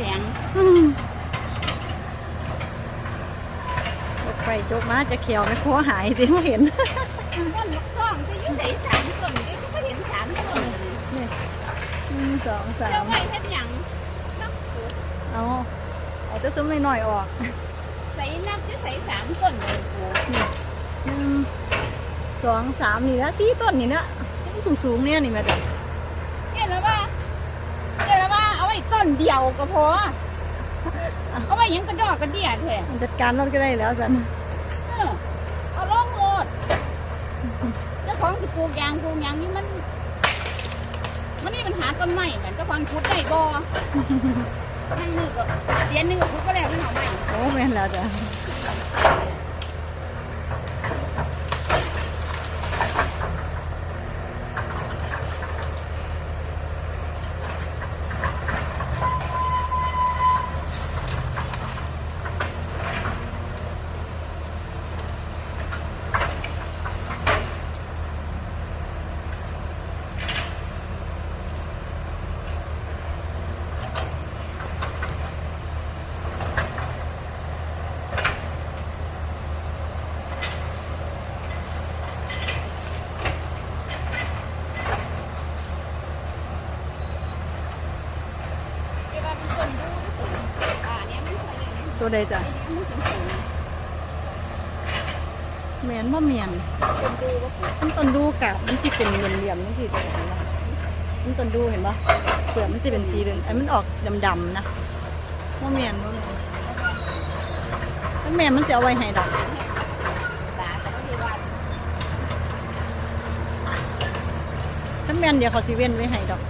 สียงอืมรถไฟจกมาจะเขียวไม่ครัวหายสิไม่เห็นต้นมะกอกจะอยู่ไหนสามต้นก็ไม่เห็นสามต้นเลยนี่หนึ่งสองสาเจ้ามไว้เฮ็ดหยังนับเอาเอาจะซุ้มหน่อยๆออก ใส่นับจะใส่สามต้นเลยกูนี่หนึ่งสองสามนี่นะสี่ต้นนี่นะสูงสูงๆเนี่ยนี่แม่จ้ะเห็นแล้วว่าเห็นแล้วว่าเอาไว้ ต้นเดียวก็พอเอาไว้หยังกระดอกกระเดียแท้มันจัดการรถก็ได้แล้วสันเออเอาล่องโหมดเจ้าของสิปลูกยางปลูกหยางนี่มัน มันนี่ปัญหาต้นไม้เหมือนเจ้าของขุดได้บ่นั่งนึกก็เดือนหนึงก็ขุดก็แล้วที่เหงาใหม่โอ้แม่นแล้วจ้ะ เดี๋ยวว่าเป็นต้นดูทุกคนอ่าเนี่ยมันเคยเลยนะ ตัวใดจ้ะมันเป็นต้นแมนบ่แมนต้นดูว่าปลูกมันต้นดูกะมันสิเป็นเหลี่ยมๆนี่สิจะเห็นปะมันต้นดูเห็นปะเปลือกมันสิเป็นสีเหลืองไอ้มันออกดำๆนะบ่แมนบ่แมนถ้าแมนมันจะเอาไว้ให้ดอกตาแต่ก็คือว่าถ้าแมนเดี๋ยวเขาสิเว้นไว้ให้ดอก